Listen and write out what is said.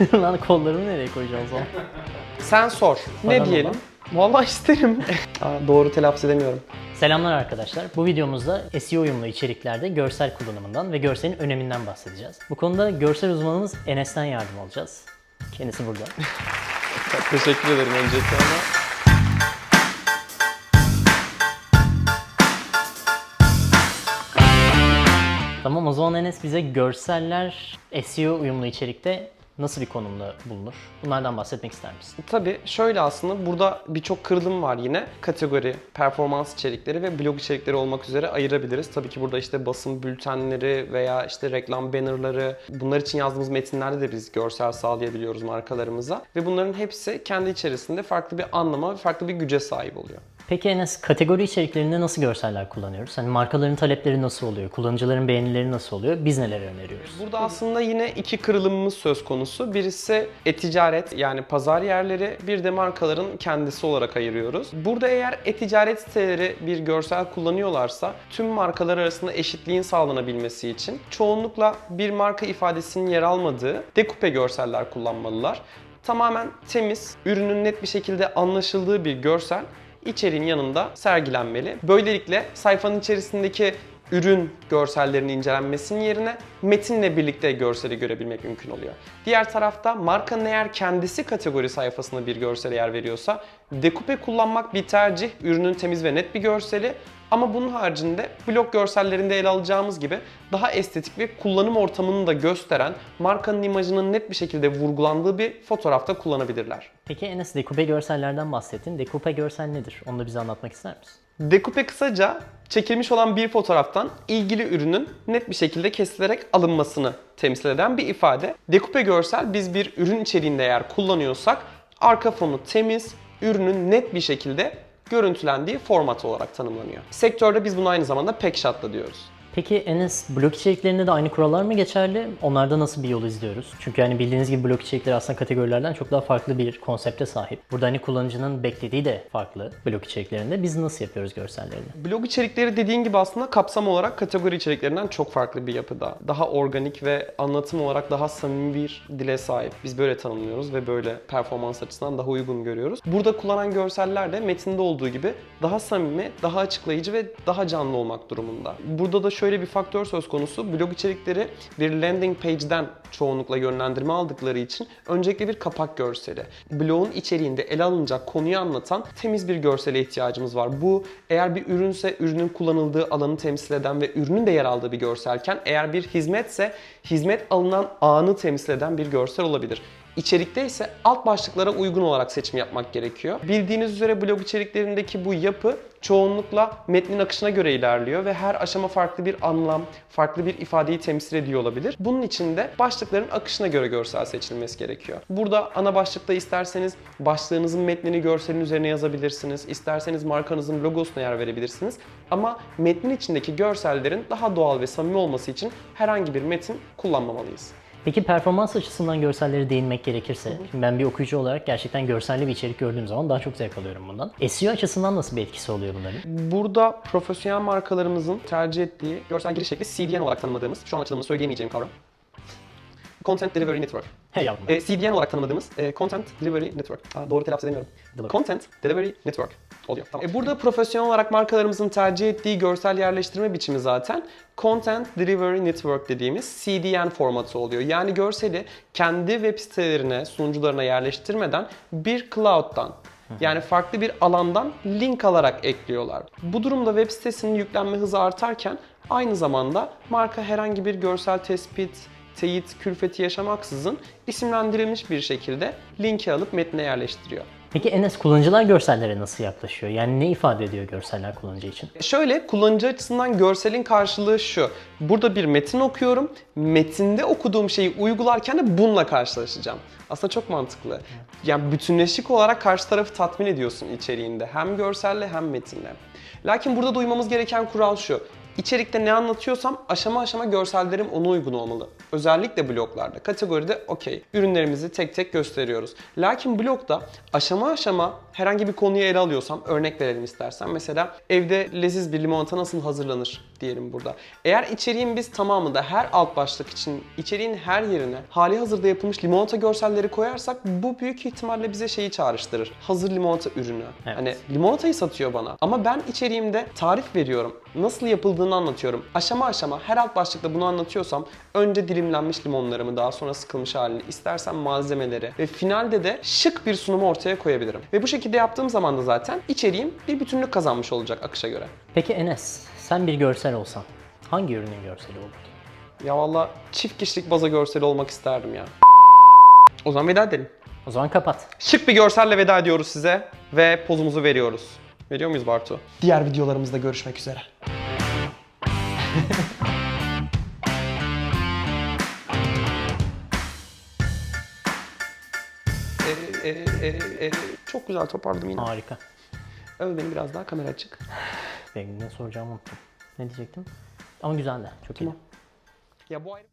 Lan kollarımı nereye koyacağım o? Sen sor. Ne Bana diyelim? Vallahi isterim. Aa, doğru telaffuz edemiyorum. Selamlar arkadaşlar. Bu videomuzda SEO uyumlu içeriklerde görsel kullanımından ve görselin öneminden bahsedeceğiz. Bu konuda görsel uzmanımız Enes'ten yardım alacağız. Kendisi burada. Teşekkür ederim öncelikle ama. Tamam o zaman Enes bize görseller SEO uyumlu içerikte nasıl bir konumda bulunur? Bunlardan bahsetmek ister misin? Tabii şöyle aslında burada birçok kırılım var yine. Kategori, performans içerikleri ve blog içerikleri olmak üzere ayırabiliriz. Tabii ki burada işte basın bültenleri veya işte reklam bannerları, bunlar için yazdığımız metinlerde de biz görsel sağlayabiliyoruz markalarımıza. Ve bunların hepsi kendi içerisinde farklı bir anlama ve farklı bir güce sahip oluyor. Peki Enes kategori içeriklerinde nasıl görseller kullanıyoruz? Hani markaların talepleri nasıl oluyor? Kullanıcıların beğenileri nasıl oluyor? Biz neler öneriyoruz? Burada aslında yine iki kırılımımız söz konusu. Birisi e-ticaret yani pazar yerleri, bir de markaların kendisi olarak ayırıyoruz. Burada eğer e-ticaret siteleri bir görsel kullanıyorlarsa tüm markalar arasında eşitliğin sağlanabilmesi için çoğunlukla bir marka ifadesinin yer almadığı dekupe görseller kullanmalılar. Tamamen temiz, ürünün net bir şekilde anlaşıldığı bir görsel içeriğin yanında sergilenmeli. Böylelikle sayfanın içerisindeki ürün görsellerinin incelenmesinin yerine metinle birlikte görseli görebilmek mümkün oluyor. Diğer tarafta markanın eğer kendisi kategori sayfasında bir görsele yer veriyorsa dekupe kullanmak bir tercih, ürünün temiz ve net bir görseli ama bunun haricinde blog görsellerinde ele alacağımız gibi daha estetik ve kullanım ortamını da gösteren markanın imajının net bir şekilde vurgulandığı bir fotoğrafta kullanabilirler. Peki Enes dekupe görsellerden bahsettin. Dekupe görsel nedir? Onu da bize anlatmak ister misin? Dekupe kısaca çekilmiş olan bir fotoğraftan ilgili ürünün net bir şekilde kesilerek alınmasını temsil eden bir ifade. Dekupe görsel biz bir ürün içeriğinde eğer kullanıyorsak arka fonu temiz, ürünün net bir şekilde görüntülendiği format olarak tanımlanıyor. Sektörde biz bunu aynı zamanda packshot da diyoruz. Peki Enes blog içeriklerinde de aynı kurallar mı geçerli? Onlarda nasıl bir yol izliyoruz? Çünkü hani bildiğiniz gibi blog içerikleri aslında kategorilerden çok daha farklı bir konsepte sahip. Burada hani kullanıcının beklediği de farklı blog içeriklerinde. Biz nasıl yapıyoruz görsellerini? Blog içerikleri dediğin gibi aslında kapsam olarak kategori içeriklerinden çok farklı bir yapıda. Daha organik ve anlatım olarak daha samimi bir dile sahip. Biz böyle tanımlıyoruz ve böyle performans açısından daha uygun görüyoruz. Burada kullanan görseller de metinde olduğu gibi daha samimi, daha açıklayıcı ve daha canlı olmak durumunda. Burada da şöyle bir faktör söz konusu. Blog içerikleri bir landing page'den çoğunlukla yönlendirme aldıkları için öncelikle bir kapak görseli. Blogun içeriğinde ele alınacak konuyu anlatan temiz bir görsele ihtiyacımız var. Bu eğer bir ürünse ürünün kullanıldığı alanı temsil eden ve ürünün de yer aldığı bir görselken eğer bir hizmetse hizmet alınan anı temsil eden bir görsel olabilir. İçerikte ise alt başlıklara uygun olarak seçim yapmak gerekiyor. Bildiğiniz üzere blog içeriklerindeki bu yapı çoğunlukla metnin akışına göre ilerliyor ve her aşama farklı bir anlam, farklı bir ifadeyi temsil ediyor olabilir. Bunun için de başlıkların akışına göre görsel seçilmesi gerekiyor. Burada ana başlıkta isterseniz başlığınızın metnini görselin üzerine yazabilirsiniz. İsterseniz markanızın logosuna yer verebilirsiniz. Ama metnin içindeki görsellerin daha doğal ve samimi olması için herhangi bir metin kullanmamalıyız. Peki performans açısından görselleri değinmek gerekirse, şimdi ben bir okuyucu olarak gerçekten görselli bir içerik gördüğüm zaman daha çok zevk alıyorum bundan. SEO açısından nasıl bir etkisi oluyor bunların? Burada profesyonel markalarımızın tercih ettiği görsel giriş şekli CDN olarak tanımladığımız, şu an açılımını söyleyemeyeceğim kavram. Content Delivery Network. He ben. E, CDN olarak tanımladığımız e, Content Delivery Network. Aa, doğru telaffuz edemiyorum. Delivery. Content Delivery Network oluyor. Tamam. E, burada profesyonel olarak markalarımızın tercih ettiği görsel yerleştirme biçimi zaten Content Delivery Network dediğimiz CDN formatı oluyor. Yani görseli kendi web sitelerine, sunucularına yerleştirmeden bir cloud'dan yani farklı bir alandan link alarak ekliyorlar. Bu durumda web sitesinin yüklenme hızı artarken aynı zamanda marka herhangi bir görsel tespit, teyit, külfeti yaşamaksızın isimlendirilmiş bir şekilde linki alıp metne yerleştiriyor. Peki Enes kullanıcılar görsellere nasıl yaklaşıyor? Yani ne ifade ediyor görseller kullanıcı için? Şöyle kullanıcı açısından görselin karşılığı şu. Burada bir metin okuyorum. Metinde okuduğum şeyi uygularken de bununla karşılaşacağım. Aslında çok mantıklı. Yani bütünleşik olarak karşı tarafı tatmin ediyorsun içeriğinde. Hem görselle hem metinle. Lakin burada duymamız gereken kural şu. İçerikte ne anlatıyorsam aşama aşama görsellerim ona uygun olmalı. Özellikle bloglarda. Kategoride okey. Ürünlerimizi tek tek gösteriyoruz. Lakin blogda aşama aşama herhangi bir konuyu ele alıyorsam örnek verelim istersen. Mesela evde leziz bir limonata nasıl hazırlanır diyelim burada. Eğer içeriğin biz tamamında her alt başlık için içeriğin her yerine hali hazırda yapılmış limonata görselleri koyarsak bu büyük ihtimalle bize şeyi çağrıştırır. Hazır limonata ürünü. Evet. Hani limonatayı satıyor bana. Ama ben içeriğimde tarif veriyorum. Nasıl yapıldığını anlatıyorum. Aşama aşama her alt başlıkta bunu anlatıyorsam önce dilimlenmiş limonlarımı daha sonra sıkılmış halini, istersen malzemeleri ve finalde de şık bir sunumu ortaya koyabilirim. Ve bu şekilde yaptığım zaman da zaten içeriğim bir bütünlük kazanmış olacak akışa göre. Peki Enes, sen bir görsel olsan hangi ürünün görseli olurdu? Ya valla çift kişilik baza görseli olmak isterdim ya. O zaman veda edelim. O zaman kapat. Şık bir görselle veda ediyoruz size ve pozumuzu veriyoruz. Veriyor muyuz Bartu? Diğer videolarımızda görüşmek üzere. E, e, e, çok güzel toparladım yine. Harika. Öv beni biraz daha kamera açık. Benim ne soracağımı unuttum. Ne diyecektim? Ama güzel de. Çok iyi. Ya bu ayrı...